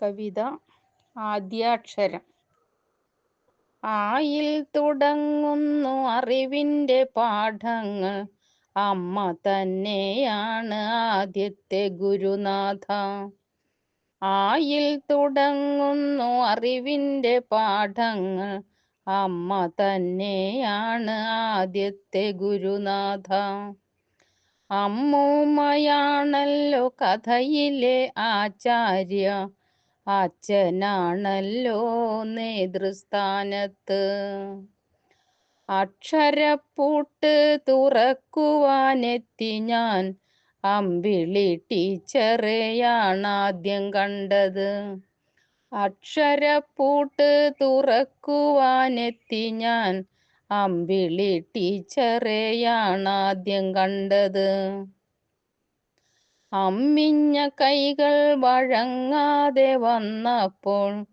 കവിത ആദ്യാക്ഷരം. ആയിൽ തുടങ്ങുന്നു അറിവിന്റെ പാഠങ്ങൾ. അമ്മ തന്നെയാണ് ആദ്യത്തെ ഗുരുനാഥ. ആയിൽ തുടങ്ങുന്നു അറിവിന്റെ പാഠങ്ങൾ. അമ്മ തന്നെയാണ് ആദ്യത്തെ ഗുരുനാഥ. അമ്മൂമ്മയാണല്ലോ കഥയിലെ ആചാര്യ. അച്ഛനാണല്ലോ നേതൃസ്ഥാനത്ത്. അക്ഷരപ്പൂട്ട് തുറക്കുവാനെത്തി ഞാൻ അമ്പിളി ടീച്ചറെയാണ് ആദ്യം കണ്ടത്. അക്ഷരപ്പൂട്ട് തുറക്കുവാനെത്തി ഞാൻ അമ്പിളി ടീച്ചറെയാണ് ആദ്യം കണ്ടത്. അമ്മിഞ്ഞ കൈകൾ വഴങ്ങാതെ വന്നപ്പോൾ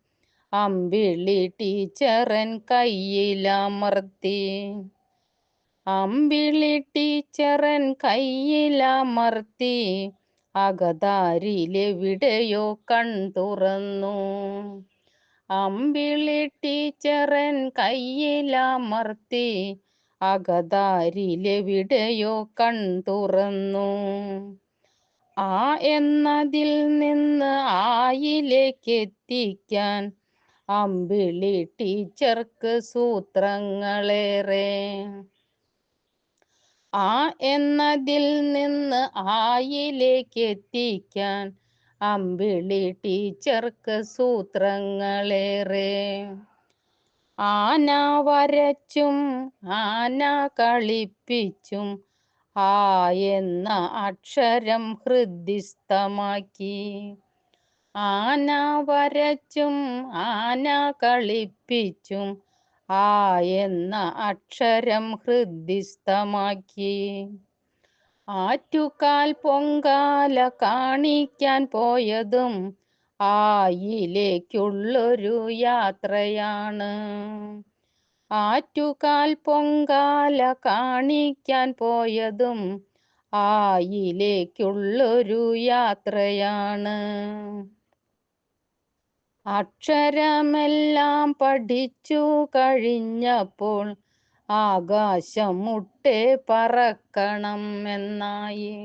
അമ്പിളി ടീച്ചറൻ കയ്യിലമർത്തി. അമ്പിളി ടീച്ചറൻ കയ്യിലമർത്തി. അകതാരിലെവിടെയോ കൺ തുറന്നു. അമ്പിളി ടീച്ചറൻ കയ്യിലമർത്തി. അകതാരിലെവിടെയോ കൺ തുറന്നു. ആ എന്നതിൽ നിന്ന് ആയിലേക്ക് എത്തിക്കാൻ അമ്പിളി ടീച്ചർക്ക് സൂത്രങ്ങളേറെ. ആ എന്നതിൽ നിന്ന് ആയിലേക്ക് എത്തിക്കാൻ അമ്പിളി ടീച്ചർക്ക് സൂത്രങ്ങളേറെ. ആന വരച്ചും ആന കളിപ്പിച്ചും ആ എന്ന അക്ഷരം ഹൃദിസ്ഥമാക്കി ആന വരച്ചും ആന കളിപ്പിച്ചും ആ എന്ന അക്ഷരം ഹൃദിസ്ഥമാക്കി ആറ്റുകാൽ പൊങ്കാല കാണിക്കാൻ പോയതും ആയിലേക്കുള്ളൊരു യാത്രയാണ്. ആറ്റുകാൽ പൊങ്കാല കാണിക്കാൻ പോയതും ആയിലേക്കുള്ളൊരു യാത്രയാണ്. അക്ഷരമെല്ലാം പഠിച്ചു കഴിഞ്ഞപ്പോൾ ആകാശം മുട്ടെ പറക്കണം എന്നായി.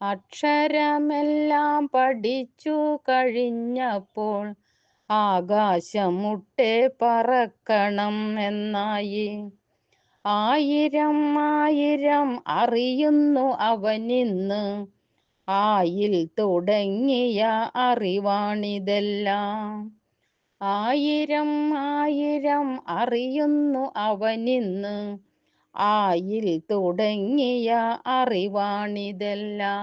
അക്ഷരമെല്ലാം പഠിച്ചു കഴിഞ്ഞപ്പോൾ ആകാശം മുട്ടേ പറക്കണം എന്നായി. ആയിരം ആയിരം അറിയുന്നു അവനിന്ന്. ആയിൽ തുടങ്ങിയ അറിവാണിതെല്ലാം. ആയിരം ആയിരം അറിയുന്നു അവനിന്ന്. ആയിൽ തുടങ്ങിയ അറിവാണിതെല്ലാം.